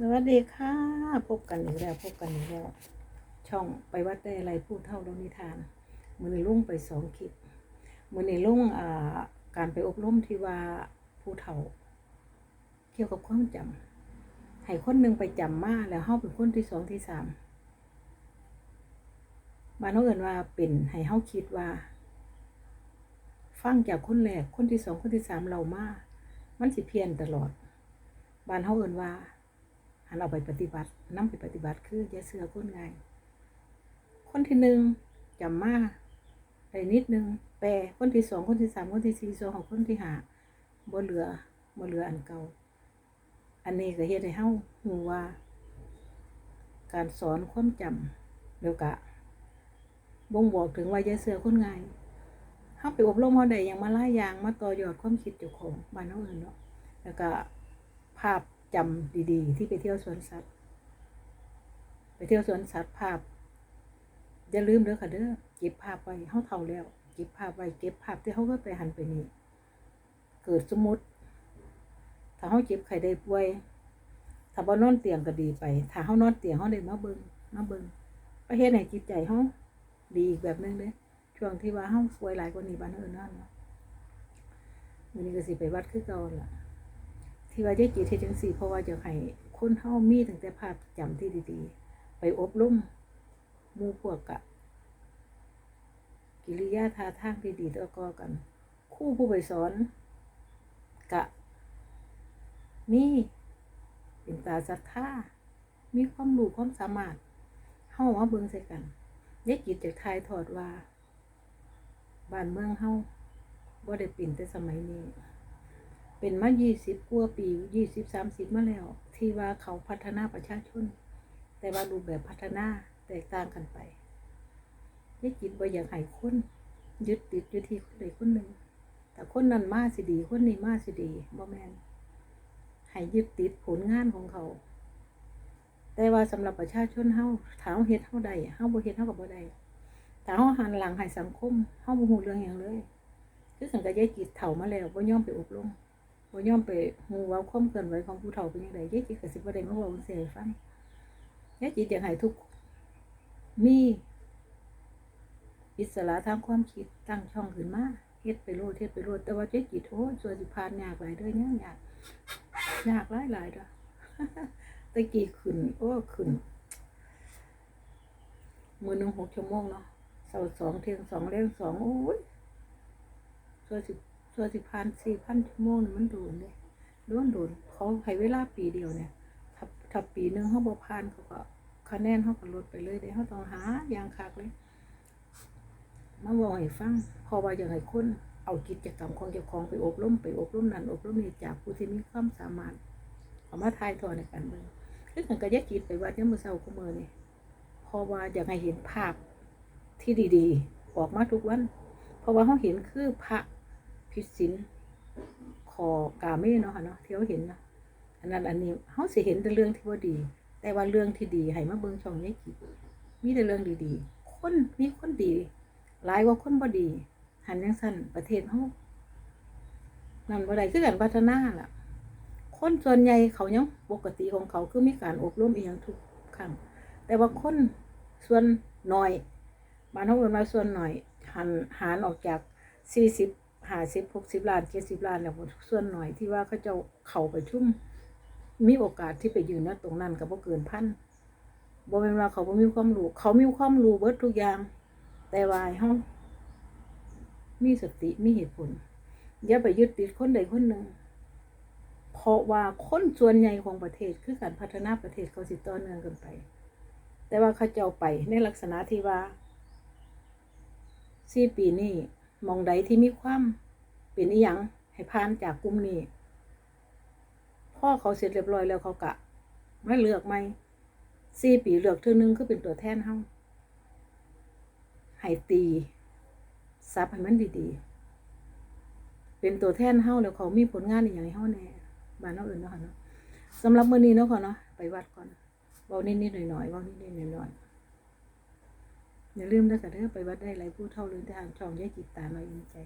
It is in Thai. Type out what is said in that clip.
สวัสดีค่ะ พบกันอีกแล้วพบกันอีกแล้ว ช่องไปวัดได้อะไรพูดเท่าดวงนิทานมือในลุ่งไปสองคลิปมือในลุ่งการไปอบรมที่ว่าผู้เฒ่า เกี่ยวกับความจำให้คนหนึ่งไปจำมาแล้วเฮาเป็นคนที่สองที่สามบานเขาเอินว่าเป็นให้เฮาคิดว่า ฟังจากคนแรกคนที่สองคนที่สามเรามามันสิเพียนตลอด บานเขาเอินว่า เอาไปปฏิบัตินำไปปฏิบัติคืออย่าเสือคนง่าย คนที่หนึ่งจำมาได้นิดนึง แปลคนที่สองคนที่สามคนที่สี่ส่วนของคนที่ห้าบ่เหลือบ่เหลืออันเก่า อันนี้ก็เฮ็ดให้เฮาฮู้ว่า การสอนความจำแล้วก็บ่งบอกถึงว่าอย่าเสือคนง่ายเฮาไปอบรมเฮาได้ยังมาหลายอย่างมาต่อยอดความคิดเจ้าของบ้านเฮาเอิ้นเนาะแล้วก็ภาพ จำดีๆ ที่ไปเที่ยวสวนสัตว์ ไปเที่ยวสวนสัตว์ภาพ อย่าลืมเด้อค่ะเด้อเก็บภาพไว้เฮาเฒ่าแล้ว เก็บภาพไว้เก็บภาพที่เฮาก็ไปหันไปนี่เกิดสมมติ ถ้าเฮาเจ็บไข้ได้ป่วย ถ้าบ่นอนเตียงก็ดีไป ถ้าเฮานอนเตียงเฮาได้มาเบิ่งมาเบิ่งประเทศไหนจิตใจเฮาดีอีกแบบนึงเด้ช่วงที่ว่าเฮาป่วยหลายกว่านี้บ้านเอิ้นนั่นเนาะมื้อนี้ก็สิไปวัดคือเก่าล่ะ ที่ว่าได้จิตเฮ็ดจังซี่ เพราะว่าจะให้คนเฮามีตั้งแต่ภาพจำที่ดีๆ ไปอบรมมู่พวกกะ กิริยาท่าทางที่ดีแล้วก็กัน คู่ผู้ไปสอน กะ มีเป็นตาศรัทธามีความรู้ความสามารถเฮามาเบิ่งใส่กันยายจิตจากทายทอดว่าบ้านเมืองเฮาบ่ได้ปิ่นแต่สมัยนี้ เป็นมา20กว่าปี20 30มสิบมาแล้ว ที่ว่าเขาพัฒนาประชาชน แต่ว่ารูปแบบพัฒนาแตกต่างกันไปยายจิตบ่อยากให้คนยึดติดอยู่ที่คนใดคนหนึ่ง แต่คนนั้นมาสิดี คนนี้มาสิดีบ่แมนให้ยึดติดผลงานของเขา แต่ว่าสำหรับประชาชนเฮาถ้าเฮาเฮ็ดเฮาได้เฮาบ่เฮ็ดเฮาก็บ่ได้ถ้าเฮาหันหลังให้สังคมเฮาบ่ฮู้เรื่องหยังเลย คือสังกัดยายจิตเฒ่ามาแล้วบ่ยอมไปอบรม บ่ยอมไปฮู้ว่าความเคลื่อนไหวของผู้เฒ่าเป็นจังไดยายจิตก็สิบ่ได้มาเว้าจังซี่ให้ฟังยายจิตอยากให้ทุกมีอิสระทางความคิดตั้งช่องขึ้นมาเฮ็ดไปโลดเฮ็ดไปโลดแต่ว่ายายจิตโอ้ส่วนสิผ่านยากหลายเด้อยากยากยากหลายหลายเด้อตะกี้ขึ้น โอ้ขึ้นมื้อหนึ่งหกชั่วโมงเนาะเช้าสองเทียงสองแรงสองโอ้ยส่วนสิ ส่วสิพันสี่พันชั่วโมงนี่มันโดนเลยโดนโดนเขาให้เวลาปีเดียวเนี่ยถ้าถ้าปีหนึ่งเขาบ่ผ่านเขาก็คะแนนเขาก็ลดไปเลยเดี๋ยวเขาต้องหาอย่างคักเลยมาบอกให้ฟังพอว่าอย่างไรคนเอากิจกรรมของเจ้าของไปอบรมไปอบรมนั่นอบรมนี่จากผู้ที่มีความสามารถเอามาทายทอดในการเมืองคือกันก็ยักจิตไปวัดเนี่ยมมือเช้าก็มือนี่เพราะว่าอย่ากให้เห็นภาพที่ดีๆ ออกมาทุกวัน เพราะว่าเขาเห็นคือพระ พิดสินขอกาเม่เนาะค่ะเนาะที่เขาเห็นนะอันนั้นอันนี้เขาสิเห็นแต่เรื่องที่ว่าดี แต่ว่าเรื่องที่ดีให้มาเบิ่งช่องยายกิจมีแต่เรื่องดีๆ คนมีคนดีหลายกว่าคนบ่ดี หันยังสั้นประเทศเฮานั่นบ่ได้คือการพัฒนาล่ะ คนส่วนใหญ่เขายังปกติของเขาคือมีการอบรมเอียงทุกครั้งแต่ว่าคนส่วนน้อยบ้านเฮาเอิ้นว่าส่วนน้อยหันหารออกจากสี่สิบ 40 50 60ล้าน70ล้านแล้วส่วนหน้อยที่ว่าเขาจ้าเข้าไปชุ่ม มีโอกาสที่ไปยืนณตรงนั้นก็บ่เกินพันบ่แม่นว่าเขาบ่มีความรู้เขามีความรู้เบิดทุกอย่าง แต่ว่าให้เฮามีสติมีเหตุผล อย่าไปยึดติดคนใดคนหนึ่งเพราะว่าคนส่วนใหญ่ของประเทศคือการพัฒนาประเทศเขาสิต่อเนื่องกันไป แต่ว่าเขาเจ้าไปในลักษณะที่ว่าสี่ปีนี้ มองใดที่มีความเป็นอีหยังให้ผ่านจากกลุ่มนี้พ่อเขาเสร็จเรียบร้อยแล้วเขากะไม่เลือกไหมสี่ปีเลือกเท่านึงคือเป็นตัวแทนเฮาให้ตีซับให้มันดีๆ เป็นตัวแทนเฮาแล้วเขามีผลงานอย่างให้เฮาแน่บ้านเฮาอื่นเนาะค่ะเนาะสำหรับมื้อนี้เนาะค่ะเนาะไปวัดก่อนเว้านิดๆหน่อยๆเว้านิดๆหน่อยๆ อย่าลืมนะคะเด้อไปวัดได้หลายผู้เท่าเลยทางช่องยายจิตตาลอยอินใจ